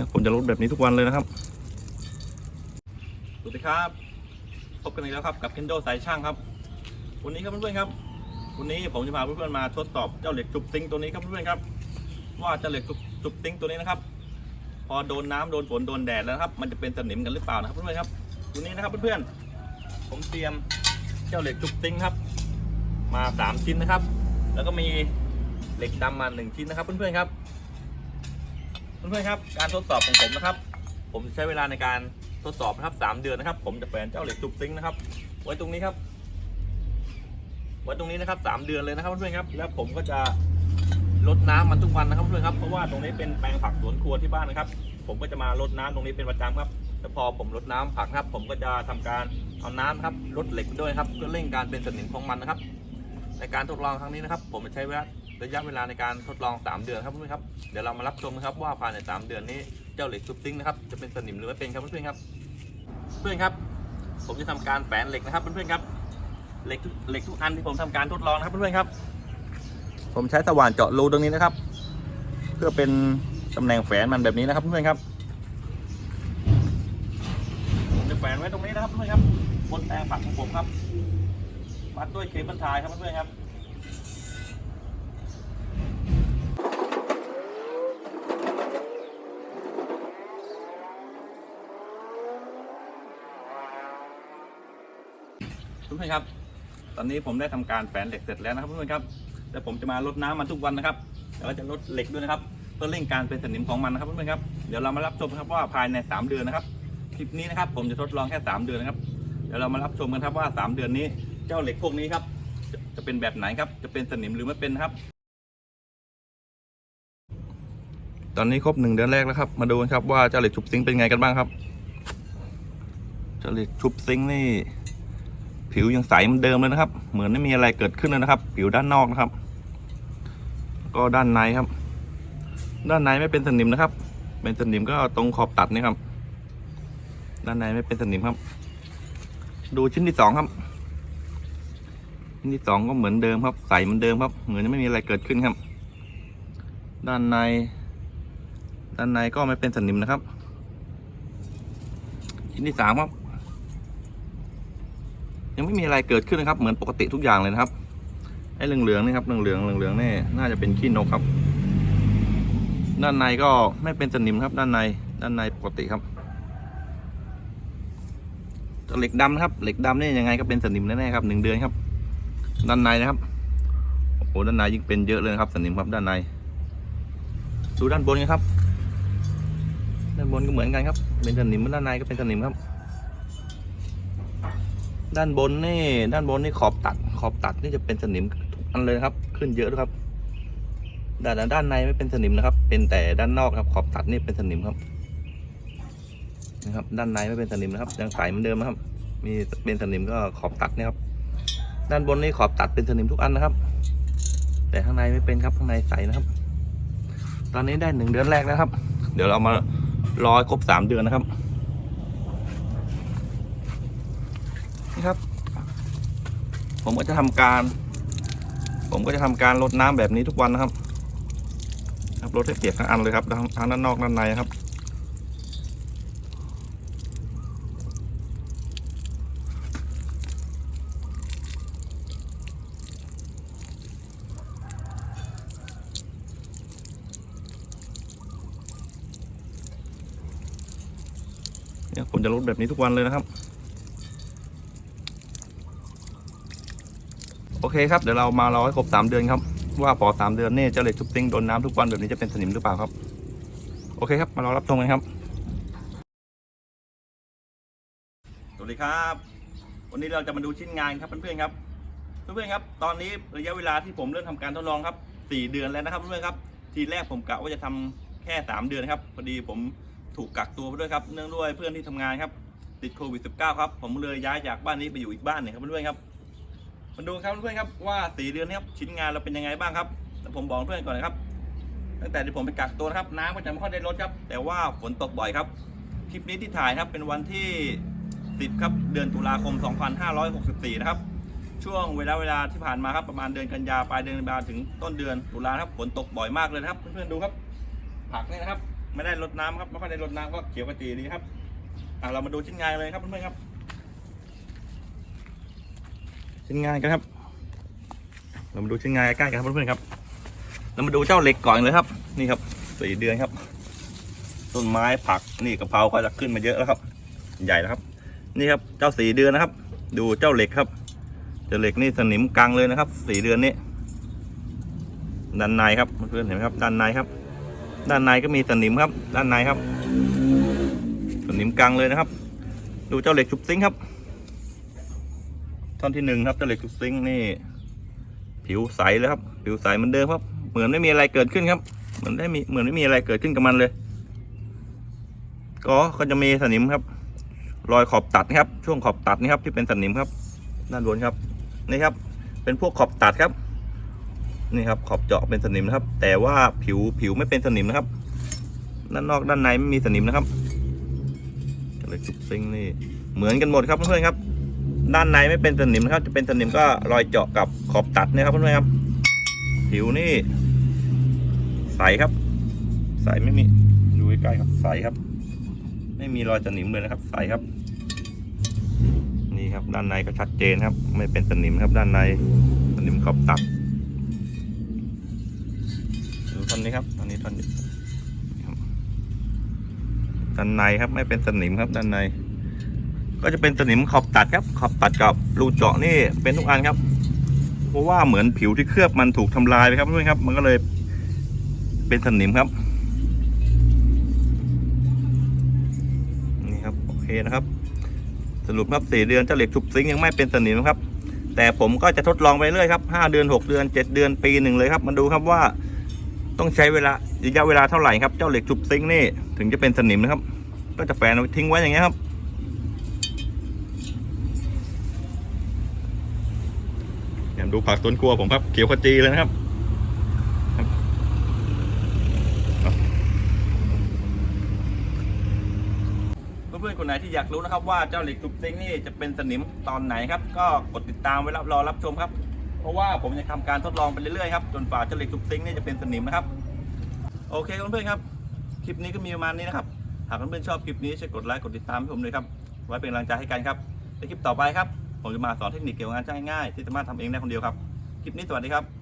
เนี่ยผมจะลดแบบนี้ทุกวันเลยนะครับสวัสดีครับพบกันอีกแล้วครับกับเคนโดสายช่างครับ วันนี้ครับเพื่อนๆครับ วันนี้ผมจะพาเพื่อนๆมาทดสอบเจ้าเหล็กจุบซิงตัวนี้ครับเพื่อนๆครับ ว่าเจ้าเหล็กจุบซิงตัวนี้นะครับ พอโดนน้ำโดนฝนโดนแดดแล้วครับ มันจะเป็นสนิมกันหรือเปล่านะครับเพื่อนๆครับวันนี้นะครับเพื่อนๆผมเตรียมเจ้าเหล็กจุบซิงครับ มาสามชิ้นนะครับ แล้วก็มีเหล็กดำมาหนึ่งชิ้นนะครับเพื่อนๆครับ เพื่อนๆครับการทดสอบของผมนะครับ ผมใช้เวลาในการทดสอบนะครับสามเดือนนะครับ ผมจะแฝนเจ้าเหล็กจุบซิงนะครับ ไว้ตรงนี้ครับ ไว้ตรงนี้นะครับสามเดือนเลยนะครับเพื่อนๆครับ แล้วผมก็จะลดน้ำมันทุกวันนะครับเพื่อนๆครับ เพราะว่าตรงนี้เป็นแปลงผักสวนครัวที่บ้านนะครับ ผมก็จะมาลดน้ำตรงนี้เป็นประจำครับแล้วพอผมลดน้ำผักครับ ผมก็จะทำการเอาน้ำครับลดเหล็กด้วยครับเพื่อเร่งการเป็นสนิมของมันนะครับ ในการทดลองครั้งนี้นะครับ ผมจะใช้เวลา ระยะเวลาในการทดลอง 3 เดือนครับเพื่อนๆครับเดี๋ยวเรามารับชมนะครับว่าภายใน 3 เดือนนี้เจ้าเหล็กซุปซิงนะครับจะเป็นสนิมหรือไม่เป็นครับเพื่อนๆครับ เพื่อนครับ ผมจะทำการแฝนเหล็กนะครับเพื่อนๆครับเหล็กเหล็กทุกอันที่ผมทำการทดลองนะครับเพื่อนๆครับ ผมใช้สว่านเจาะรูตรงนี้นะครับ เพื่อเป็นตำแหน่งแฝนมันแบบนี้นะครับเพื่อนๆครับผมจะแฝนไว้ตรงนี้นะครับเพื่อนๆครับบนแปลงผักของผมครับมัดด้วยเคเบิลไทยครับเพื่อนๆครับ เพื่อนครับ ตอนนี้ผมได้ทำการแฝนเหล็กเสร็จแล้วนะครับเพื่อนครับแต่ผมจะมาลดน้ำมันทุกวันนะครับแล้วก็จะลดเหล็กด้วยนะครับ เพื่อเร่งการเป็นสนิมของมันนะครับเพื่อนครับเดี๋ยวเรามารับชมครับว่าภายใน 3 เดือนนะครับคลิปนี้นะครับ ผมจะทดลองแค่ 3 เดือนนะครับเดี๋ยวเรามารับชมกันครับว่า 3 เดือนนี้เจ้าเหล็กพวกนี้ครับจะเป็นแบบไหนครับ จะเป็นสนิมหรือไม่เป็นครับ ตอนนี้ครบหนึ่งเดือนแรกแล้วครับ มาดูกันครับว่าเจ้าเหล็กชุบซิงค์เป็นไงกันบ้างครับ เจ้าเหล็กชุบซิงค์นี่ ผิวยังใสเหมือนเดิมเลยนะครับ เหมือนไม่มีอะไรเกิดขึ้นเลยนะครับ ผิวด้านนอกนะครับ ก็ด้านในครับ ด้านในไม่เป็นสนิมนะครับ เป็นสนิมก็ตรงขอบตัดนี่ครับ ด้านในไม่เป็นสนิมครับ ดูชิ้นที่สองครับ ชิ้นที่สองก็เหมือนเดิมครับ ใสเหมือนเดิมครับ เหมือนไม่มีอะไรเกิดขึ้นครับ ด้านใน ด้านในก็ไม่เป็นสนิมนะครับ ชิ้นที่สามครับ ยังไม่มีอะไรเกิดขึ้นนะครับ เหมือนปกติทุกอย่างเลยนะครับไอ้เหลืองๆนี่ครับเหลืองๆเหลืองๆนี่น่าจะเป็นขี้นกครับ ด้านในก็ไม่เป็นสนิมครับ ด้านในด้านในปกติครับเหล็กดำครับ เหล็กดำนี่ยังไงก็เป็นสนิมแน่ๆครับหนึ่งเดือนครับ ด้านในนะครับโอ้โหด้านในยิ่งเป็นเยอะเลยครับ สนิมครับด้านใน ดูด้านบนกันครับ ด้านบนก็เหมือนกันครับ เป็นสนิมด้านในก็เป็นสนิมครับ ด้านบนนี่ ด้านบนนี่ขอบตัด ขอบตัดนี่จะเป็นสนิมทุกอันเลยครับ ขึ้นเยอะด้วยครับด้านด้านในไม่เป็นสนิมนะครับ เป็นแต่ด้านนอกครับ ขอบตัดนี่เป็นสนิมครับนะครับ ด้านในไม่เป็นสนิมนะครับยังใสเหมือนเดิมนะครับ มีเป็นสนิมก็ขอบตัดนี่ครับ ด้านบนนี่ขอบตัดเป็นสนิมทุกอันนะครับ แต่ข้างในไม่เป็นครับข้างในใสนะครับ ตอนนี้ได้หนึ่งเดือนแรกแล้วครับ เดี๋ยวเรามารอครบสามเดือนนะครับ นี่ครับ ผมก็จะทำการ ผมก็จะทำการลดน้ำแบบนี้ทุกวันนะครับครับลดให้เปียกทั้งอันเลยครับทั้งทั้งด้านนอกด้านในครับเนี่ยผมจะลดแบบนี้ทุกวันเลยนะครับ โอเคครับเดี๋ยวเรามารอให้ครบสามเดือนครับว่าพอสามเดือนนี่เจ้าเหล็กทุบติ้งโดนน้ำทุกวันแบบนี้จะเป็นสนิมหรือเปล่าครับ โอเคครับมารอรับชมกันครับสวัสดีครับ วันนี้เราจะมาดูชิ้นงานครับเพื่อนๆครับเพื่อนๆครับ ตอนนี้ระยะเวลาที่ผมเริ่มทำการทดลองครับสี่เดือนแล้วนะครับเพื่อนๆครับทีแรกผมกะว่าจะทำแค่สามเดือนครับพอดีผมถูกกักตัวไปด้วยครับเนื่องด้วยเพื่อนที่ทำงานครับติดโควิด -19 ครับผมเลยย้ายจากบ้านนี้ไปอยู่อีกบ้านหนึ่งครับเพื่อนๆครับ มาดูครับเพื่อนๆครับว่าสีเดือนนี้ครับชิ้นงานเราเป็นยังไงบ้างครับแต่ผมบอกเพื่อนก่อนนะครับ ตั้งแต่ที่ผมไปกักตัวนะครับน้ำก็จะไม่ค่อยได้ลดครับ แต่ว่าฝนตกบ่อยครับ คลิปนี้ที่ถ่ายครับเป็นวันที่ 10 ครับ เดือนตุลาคม 2564 นะครับ ช่วงเวลาเวลาที่ผ่านมาครับประมาณเดือนกันยาปลายเดือนกันยาถึงต้นเดือนตุลาครับฝนตกบ่อยมากเลยครับ เพื่อนๆดูครับ ผักนี่นะครับ ไม่ได้ลดน้ำครับไม่ค่อยได้ลดน้ำก็เขียวกระตีดีครับอะเรามาดูชิ้นงานเลยครับเพื่อนๆครับ ชิ้นงานกันครับ เรามาดูชิ้นงานใกล้ๆกันครับเพื่อนๆครับ เรามาดูเจ้าเหล็กก่อนเลยครับ นี่ครับสี่เดือนครับ ต้นไม้ผักนี่กะเพราก็จะขึ้นมาเยอะแล้วครับ ใหญ่แล้วครับ นี่ครับเจ้าสี่เดือนนะครับ ดูเจ้าเหล็กครับเจ้าเหล็กนี่สนิมกังเลยนะครับสี่เดือนนี้ด้านในครับเพื่อนๆเห็นไหมครับ ด้านในครับ ด้านในก็มีสนิมครับ ด้านในครับ สนิมกังเลยนะครับ ดูเจ้าเหล็กชุบซิงครับ ท่อนที่หนึ่งครับเจเล็กซิงนี่ ผิวใสเลยครับ ผิวใสเหมือนเดิมครับ เหมือนไม่มีอะไรเกิดขึ้นครับ เหมือนได้มีเหมือนไม่มีอะไรเกิดขึ้นกับมันเลย ก็ก็จะมีสนิมครับ รอยขอบตัดครับ ช่วงขอบตัดนี่ครับที่เป็นสนิมครับ ด้านบนครับ นี่ครับ เป็นพวกขอบตัดครับ นี่ครับ ขอบเจาะเป็นสนิมนะครับ แต่ว่าผิวผิวไม่เป็นสนิมนะครับ ด้านนอกด้านในไม่มีสนิมนะครับเลยจุกซิงนี่เหมือนกันหมดครับเพื่อนๆครับ ด้านในไม่เป็นสนิมนะครับ จะเป็นสนิมก็รอยเจาะกับขอบตัดนะครับเพื่อนๆครับ ผิวนี่ใสครับ ใสไม่มีดูใกล้ๆครับ ใสครับ ไม่มีรอยสนิมเลยนะครับ ใสครับ นี่ครับด้านในก็ชัดเจนครับ ไม่เป็นสนิมครับด้านในสนิมขอบตัดดูท่อนนี้ครับท่อนนี้ท่อนด้านในครับไม่เป็นสนิมครับด้านใน ก็จะเป็นสนิมขอบตัดครับ ขอบตัดกับรูเจาะนี่เป็นทุกอันครับ เพราะว่าเหมือนผิวที่เคลือบมันถูกทำลายไปครับเพื่อนครับ มันก็เลยเป็นสนิมครับ นี่ครับโอเคนะครับ สรุปครับสี่เดือนเจ้าเหล็กฉุบซิงยังไม่เป็นสนิมครับ แต่ผมก็จะทดลองไปเรื่อยครับห้าเดือนหกเดือนเจ็ดเดือนปีหนึ่งเลยครับมาดูครับว่าต้องใช้เวลาระยะเวลาเท่าไหร่ครับ เจ้าเหล็กฉุบซิงนี่ถึงจะเป็นสนิมนะครับ ก็จะแฝงเอาทิ้งไว้อย่างเงี้ยครับ ดูผักสวนครัวผมครับ เขียวขจีเลยนะครับ เพื่อนๆคนไหนที่อยากรู้นะครับว่าเจ้าเหล็กจุบซิงนี่จะเป็นสนิมตอนไหนครับ ก็กดติดตามไว้รับรอรับชมครับ เพราะว่าผมจะทำการทดลองไปเรื่อยๆครับจนฝ่าเจ้าเหล็กจุบซิงนี่จะเป็นสนิมนะครับ โอเคเพื่อนๆครับ คลิปนี้ก็มีประมาณนี้นะครับ หากเพื่อนๆชอบคลิปนี้ช่วยกดไลค์กดติดตามให้ผมด้วยครับ ไว้เป็นกำลังใจให้กันครับในคลิปต่อไปครับ ผมจะมาสอนเทคนิคเกี่ยวกับงานช่างง่ายๆที่สามารถทำเองได้คนเดียวครับ คลิปนี้สวัสดีครับ